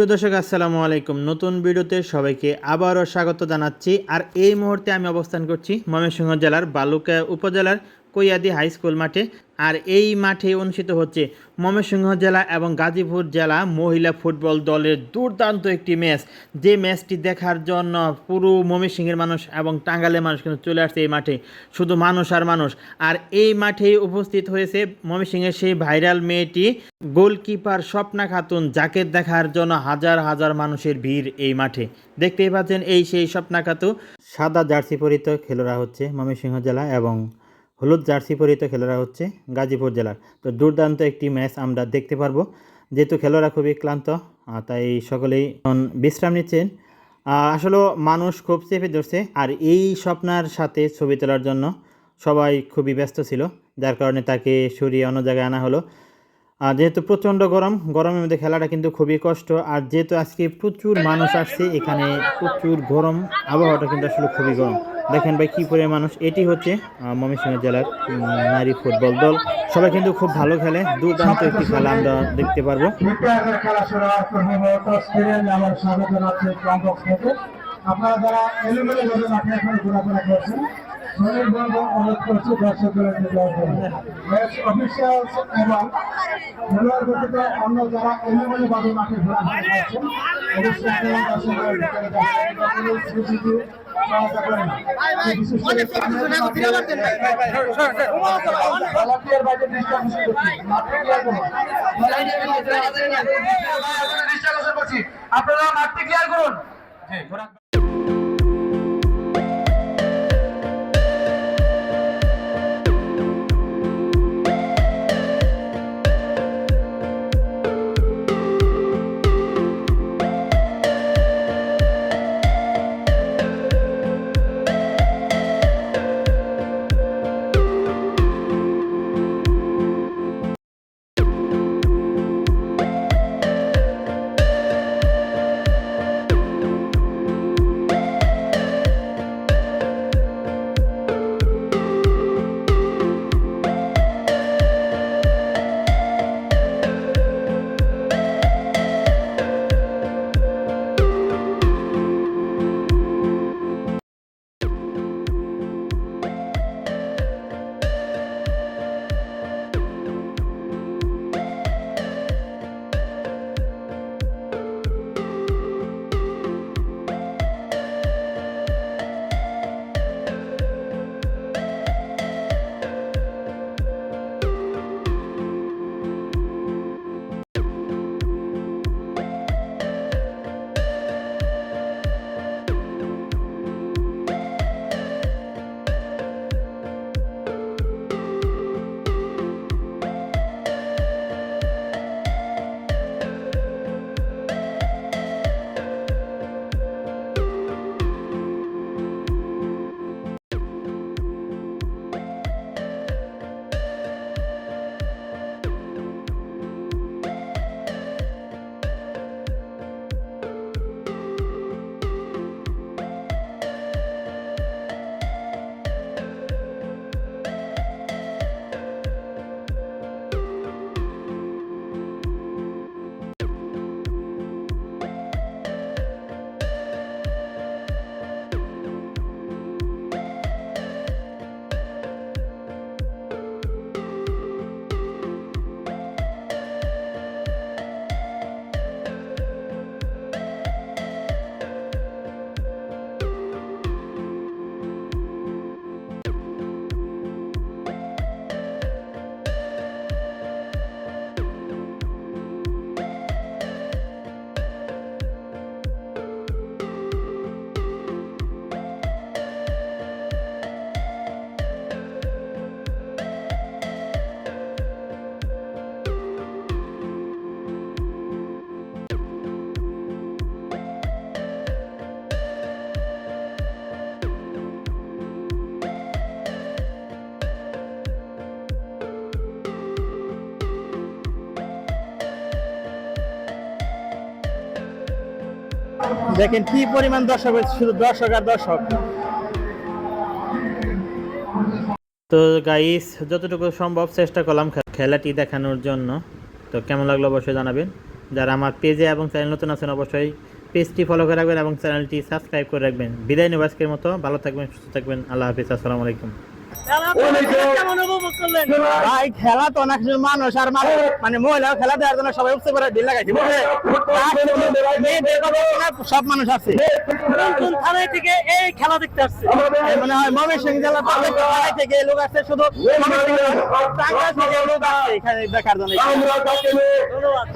সুপ্রিয় দর্শক, আসসালামু আলাইকুম। নতুন ভিডিওতে সবাইকে আবারও স্বাগত জানাচ্ছি। আর এই মুহূর্তে আমি অবস্থান করছি ময়মনসিংহ জেলার বালুকা উপজেলার কৈয়াদি হাই স্কুল মাঠে। আর এই মাঠে অনুষ্ঠিত হচ্ছে ময়মনসিংহ জেলা এবং গাজীপুর জেলা মহিলা ফুটবল দলের দুর্দান্ত একটি ম্যাচ। যে ম্যাচটি দেখার জন্য পুরো ময়মনসিংহের মানুষ এবং টাঙ্গালের মানুষ কিন্তু চলে আসছে এই মাঠে। শুধু মানুষ আর মানুষ। আর এই মাঠেই উপস্থিত হয়েছে ময়মনসিংহের সেই ভাইরাল মেয়েটি, গোলকিপার স্বপ্না খাতুন, যাকে দেখার জন্য হাজার হাজার মানুষের ভিড় এই মাঠে। দেখতেই পাচ্ছেন এই সেই স্বপ্না খাতু। সাদা জার্সি পরিত খেলোয়াড় হচ্ছে ময়মনসিংহ জেলা এবং হলুদ জার্সি পরিত খেলোয়াড় হচ্ছে গাজীপুর জেলার। তো দুর্দান্ত একটি ম্যাচ আমরা দেখতে পারব। যেহেতু খেলোয়াড়রা খুবই ক্লান্ত তাই সকলেই বিশ্রাম নিচ্ছেন। আসলে মানুষ খুব চেপে ধরছে, আর এই স্বপ্নার সাথে ছবি তোলার জন্য সবাই খুবই ব্যস্ত ছিল, যার কারণে তাকে সরিয়ে অন্য জায়গায় আনা হলো। আর যেহেতু প্রচণ্ড গরম, গরমের মধ্যে খেলাটা কিন্তু খুবই কষ্ট, আর যেহেতু আজকে প্রচুর মানুষ আসছে, এখানে প্রচুর গরম, আবহাওয়াটা কিন্তু আসলে খুবই গরম। দেখেন ভাই কী পরিমাণ মানুষ। এটি হচ্ছে ময়মনসিংহ জেলার নারী ফুটবল দল। সবাই কিন্তু খুব ভালো খেলে। দুর্দান্ত একটি খেলা আমরা দেখতে পারব। আপনারা যারা এলোমেলো এখন ঘোরাফেরা করছেন অনুরোধ দর্শকদের এবং খেলোয়াড় অন্য যারা এলোমেলো মাঠে ঘোরাফেরা করছেন, অবশ্যই দর্শকদের আপনারা মাঠটি ক্লিয়ার করুন। দেখেন কি পরিমাণ দর্শক শুধু দর্শক আর দর্শক। তো গাইস যতটুকু সম্ভব চেষ্টা করলাম খেলাটি দেখানোর জন্য। তো কেমন লাগল অবশ্যই জানাবেন। যারা আমার পেজে এবং চ্যানেল নতুন আছেন, অবশ্যই পেজটি ফলো করে রাখবেন এবং চ্যানেলটি সাবস্ক্রাইব করে রাখবেন। বিদায় নেব আজকের মতো। ভালো থাকবেন, সুস্থ থাকবেন। আল্লাহ হাফিজ, আসসালামু আলাইকুম। ভাই খেলা তো অনেক মানুষ আর মানে মহিলা খেলা দেওয়ার জন্য সবাই উঠতে পারে ঢিল লাগাইছে না, সব মানুষ আছে। থানায় থেকে এই খেলা দেখতে আসছে? মনে হয় ময়মনসিংহ জেলা থানায় থেকে লোক আসছে শুধু লোক আসছে এখানে দেখার জন্য। ধন্যবাদ।